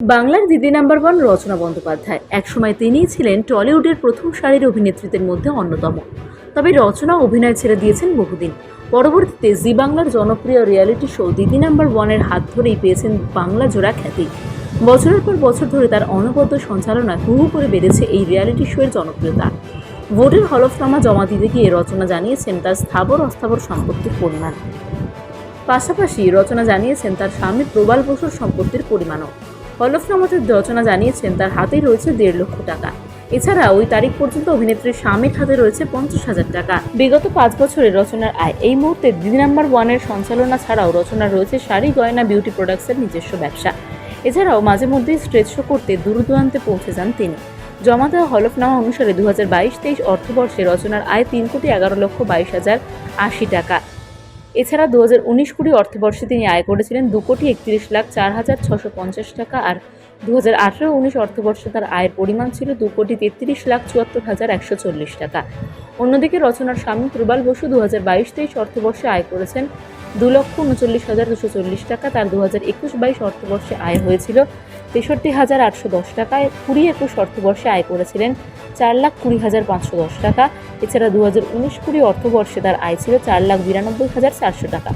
বাংলার দিদি number one রচনা বন্দ্যোপাধ্যায়। একসময় তিনিই ছিলেন টলিউডের প্রথম সারির অভিনেত্রীদের মধ্যে অন্যতম। তবে রচনা অভিনয় ছেড়ে দিয়েছেন বহুদিন। পরবর্তীতে জি বাংলার জনপ্রিয় রিয়ালিটি শো দিদি নাম্বার ওয়ানের হাত ধরেই পেয়েছেন বাংলা জোড়া খ্যাতি। বছরের পর বছর ধরে তার অনবদ্য সঞ্চালনা হু করে বেড়েছে এই রিয়েলিটি শোয়ের জনপ্রিয়তা। ভোটের হলফনামা জমা দিতে গিয়ে রচনা জানিয়েছেন তার স্থাবর অস্থাবর সম্পত্তির পরিমাণ পাশাপাশি রচনা জানিয়েছেন তার স্বামী প্রবাল বসুর সম্পত্তির পরিমাণও। হলফনামাতে রচনা জানিয়েছেন, তার হাতেই রয়েছে দেড় লক্ষ টাকা। এছাড়া ওই তারিখ পর্যন্ত অভিনেত্রীর স্বামীর হাতে রয়েছে পঞ্চাশ হাজার টাকা। বিগত পাঁচ বছরের রচনার আয়। এই মুহূর্তে দিদি নাম্বার ওয়ানের সঞ্চালনা ছাড়াও রচনার রয়েছে শাড়ি, গয়না বিউটি প্রোডাক্টসের নিজস্ব ব্যবসা। এছাড়াও মাঝে মধ্যেই স্ট্রেজ শো করতে দূর দূরান্তে পৌঁছে যান তিনি। জমা দেওয়া হলফনামা অনুসারে দু হাজার বাইশ তেইশ অর্থবর্ষে রচনার আয় তিন কোটি এগারো লক্ষ বাইশ হাজার আশি টাকা। এছাড়া দু হাজার উনিশ কুড়ি অর্থবর্ষে তিনি আয় করেছিলেন দু কোটি একত্রিশ লাখ চার হাজার ছশো পঞ্চাশ টাকা আর দু হাজার আঠেরো উনিশ অর্থবর্ষে তার আয়ের পরিমাণ ছিল দু কোটি তেত্রিশ লাখ চুয়াত্তর হাজার একশো চল্লিশ টাকা। অন্যদিকে রচনার স্বামী প্রবাল বসু দু হাজার বাইশ তেইশ অর্থবর্ষে আয় করেছেন দু লক্ষ উনচল্লিশ হাজার দুশো চল্লিশ টাকা। তার দু হাজার একুশ বাইশ অর্থবর্ষে আয় হয়েছিল তেষট্টি হাজার আটশো দশ টাকায় কুড়ি একুশ অর্থবর্ষে আয় করেছিলেন চার লাখ কুড়ি হাজার পাঁচশো দশ টাকা। এছাড়া দু হাজার উনিশ কুড়ি অর্থবর্ষে তার আয় ছিল চার লাখ বিরানব্বই হাজার চারশো টাকা।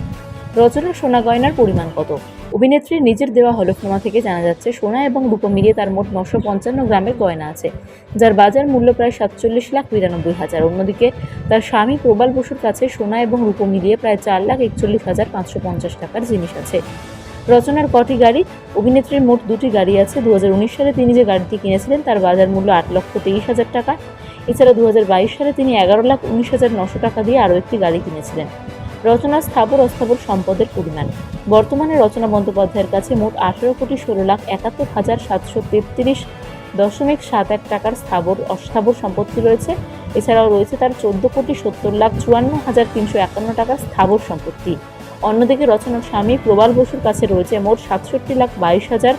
রচনার সোনা, গয়নার পরিমাণ কত? অভিনেত্রীর নিজের দেওয়া হলফনামা থেকে জানা যাচ্ছে, সোনা এবং রূপো মিলিয়ে তার মোট নশো পঞ্চান্ন গ্রামের গয়না আছে, যার বাজার মূল্য প্রায় সাতচল্লিশ লাখ বিরানব্বই হাজার। অন্যদিকে, তার স্বামী প্রবাল বসুর কাছে সোনা এবং রূপো মিলিয়ে প্রায় চার লাখ একচল্লিশ হাজার পাঁচশো পঞ্চাশ টাকার জিনিস আছে। রচনার কটি গাড়ি, অভিনেত্রীর মোট দুটি গাড়ি আছে। দু হাজার উনিশ সালে তিনি যে গাড়িটি কিনেছিলেন, তার বাজার মূল্য আট লক্ষ তেইশ হাজার টাকা। এছাড়া দু হাজার বাইশ সালে তিনি এগারো লাখ উনিশ হাজার নশো টাকা দিয়ে আরও একটি গাড়ি কিনেছিলেন। রচনার স্থাবর অস্থাবর সম্পদের পরিমাণ। বর্তমানে রচনা বন্দ্যোপাধ্যায়ের কাছে মোট আঠেরো কোটি ষোলো লাখ একাত্তর হাজার সাতশো তেত্রিশ দশমিক সাত এক টাকার স্থাবর অস্থাবর সম্পত্তি রয়েছে। এছাড়াও রয়েছে তার চোদ্দ কোটি সত্তর লাখ চুয়ান্ন হাজার তিনশো একান্ন টাকার স্থাবর সম্পত্তি। অন্যদিকে রচনার স্বামী প্রবাল বসুর কাছে রয়েছে মোট সাতষট্টি লাখ বাইশ হাজার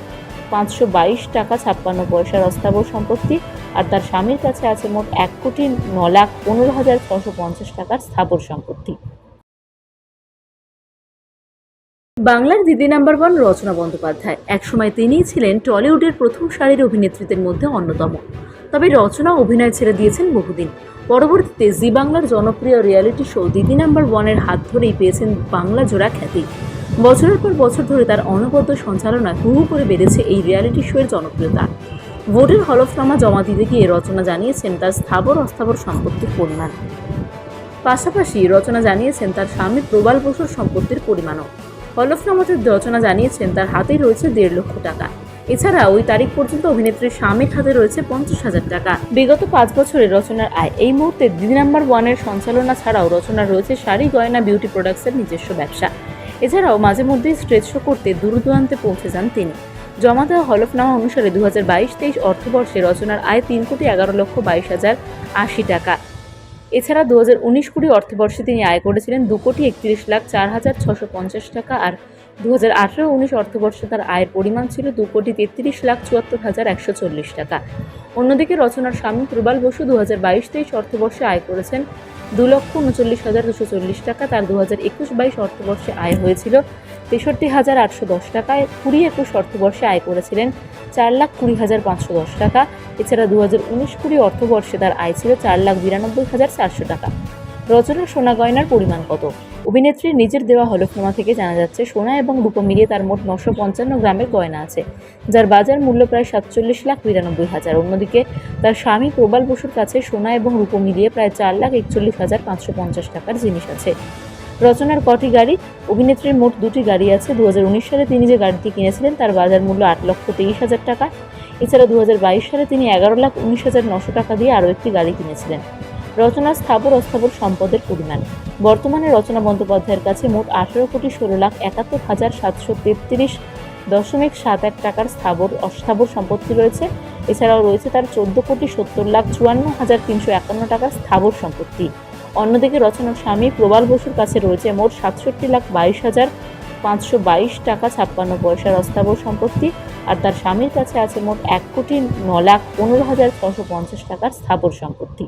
পাঁচশো বাইশ টাকা ছাপ্পান্ন পয়সার অস্থাবর সম্পত্তি, আর তার স্বামীর কাছে আছে মোট এক কোটি ন লাখ পনেরো হাজার ছশো পঞ্চাশ টাকার স্থাবর সম্পত্তি। বাংলার দিদি নাম্বার ওয়ান রচনা বন্দ্যোপাধ্যায়। একসময় তিনিই ছিলেন টলিউডের প্রথম সারির অভিনেত্রীদের মধ্যে অন্যতম। তবে রচনা অভিনয় ছেড়ে দিয়েছেন বহুদিন। পরবর্তীতে জি বাংলার জনপ্রিয় রিয়ালিটি শো দিদি নাম্বার ওয়ানের হাত ধরেই পেয়েছেন বাংলা জোড়া খ্যাতি। বছরের পর বছর ধরে তার অনবদ্য সঞ্চালনায় হু হু করে বেড়েছে এই রিয়ালিটি শোয়ের জনপ্রিয়তা। ভোটের হলফনামা জমা দিতে গিয়ে রচনা জানিয়েছেন তার স্থাবর অস্থাবর সম্পত্তির পরিমাণ পাশাপাশি রচনা জানিয়েছেন তার স্বামী প্রবাল বসুর সম্পত্তির পরিমাণও। হলফনামাতে রচনা জানিয়েছেন তার হাতেই রয়েছে দেড় লক্ষ টাকা। এছাড়া ওই তারিখ পর্যন্ত অভিনেত্রীর স্বামীর হাতে রয়েছে পঞ্চাশ হাজার টাকা। বিগত পাঁচ বছরের রচনার আয়। এই মুহূর্তে দিদি নাম্বার ওয়ানের সঞ্চালনা ছাড়াও রচনার রয়েছে শাড়ি, গয়না বিউটি প্রোডাক্টসের নিজস্ব ব্যবসা। এছাড়াও মাঝে মধ্যেই স্ট্রেজ শো করতে দূর দূরান্তে পৌঁছে যান তিনি। জমা দেওয়া হলফনামা অনুসারে দু হাজার বাইশ তেইশ অর্থবর্ষে রচনার আয় তিন কোটি এগারো লক্ষ বাইশ হাজার আশি টাকা। এছাড়া দু হাজার উনিশ কুড়ি অর্থবর্ষে তিনি আয় করেছিলেন দু কোটি একত্রিশ লাখ চার হাজার ছশো পঞ্চাশ টাকা আর দু হাজার আঠেরো উনিশ অর্থবর্ষে তার আয়ের পরিমাণ ছিল দু কোটি তেত্রিশ লাখ চুয়াত্তর হাজার একশো চল্লিশ টাকা। অন্যদিকে রচনার স্বামী প্রবাল বসু দু হাজার বাইশ তেইশ অর্থবর্ষে আয় করেছেন দু লক্ষ উনচল্লিশ হাজার দুশো চল্লিশ টাকা। তার দু হাজার একুশ বাইশ অর্থবর্ষে আয় হয়েছিল তেষট্টি হাজার আটশো দশ টাকায় কুড়ি একুশ অর্থবর্ষে আয় করেছিলেন চার লাখ কুড়ি হাজার পাঁচশো দশ টাকা। এছাড়া দু হাজার উনিশ কুড়ি অর্থবর্ষে তার আয় ছিল চার লাখ বিরানব্বই হাজার চারশো টাকা। রচনার সোনা গয়নার পরিমাণ কত? অভিনেত্রীর নিজের দেওয়া হলফনামা থেকে জানা যাচ্ছে, সোনা এবং রূপো মিলিয়ে তার মোট নশো পঞ্চান্ন গ্রামের গয়না আছে, যার বাজার মূল্য প্রায় সাতচল্লিশ লাখ বিরানব্বই হাজার। অন্যদিকে, তার স্বামী প্রবাল বসুর কাছে সোনা এবং রূপো মিলিয়ে প্রায় চার লাখ একচল্লিশ হাজার পাঁচশো পঞ্চাশ টাকার জিনিস আছে। রচনার কটি গাড়ি, অভিনেত্রীর মোট দুটি গাড়ি আছে। দু হাজার উনিশ সালে তিনি যে গাড়িটি কিনেছিলেন, তার বাজার মূল্য আট লক্ষ তেইশ হাজার টাকা। এছাড়া দু হাজার বাইশ সালে তিনি এগারো লাখ উনিশ হাজার নশো টাকা দিয়ে আরও একটি গাড়ি কিনেছিলেন। রচনার স্থাবর অস্থাবর সম্পদের পরিমাণ। বর্তমানে রচনা বন্দ্যোপাধ্যায়ের কাছে মোট আঠেরো কোটি ষোলো লাখ একাত্তর হাজার সাতশো তেত্রিশ দশমিক সাত এক টাকার স্থাবর, অস্থাবর সম্পত্তি রয়েছে। এছাড়াও রয়েছে তার চোদ্দ কোটি সত্তর লাখ চুয়ান্ন হাজার তিনশো একান্ন টাকার স্থাবর সম্পত্তি। অন্যদিকে রচনার স্বামী প্রবাল বসুর কাছে রয়েছে মোট সাতষট্টি লাখ বাইশ হাজার পাঁচশো বাইশ টাকা ছাপ্পান্ন পয়সার অস্থাবর সম্পত্তি। আর তার স্বামীর কাছে আছে মোট এক কোটি ন লাখ পনেরো হাজার ছশো পঞ্চাশ টাকার স্থাবর সম্পত্তি।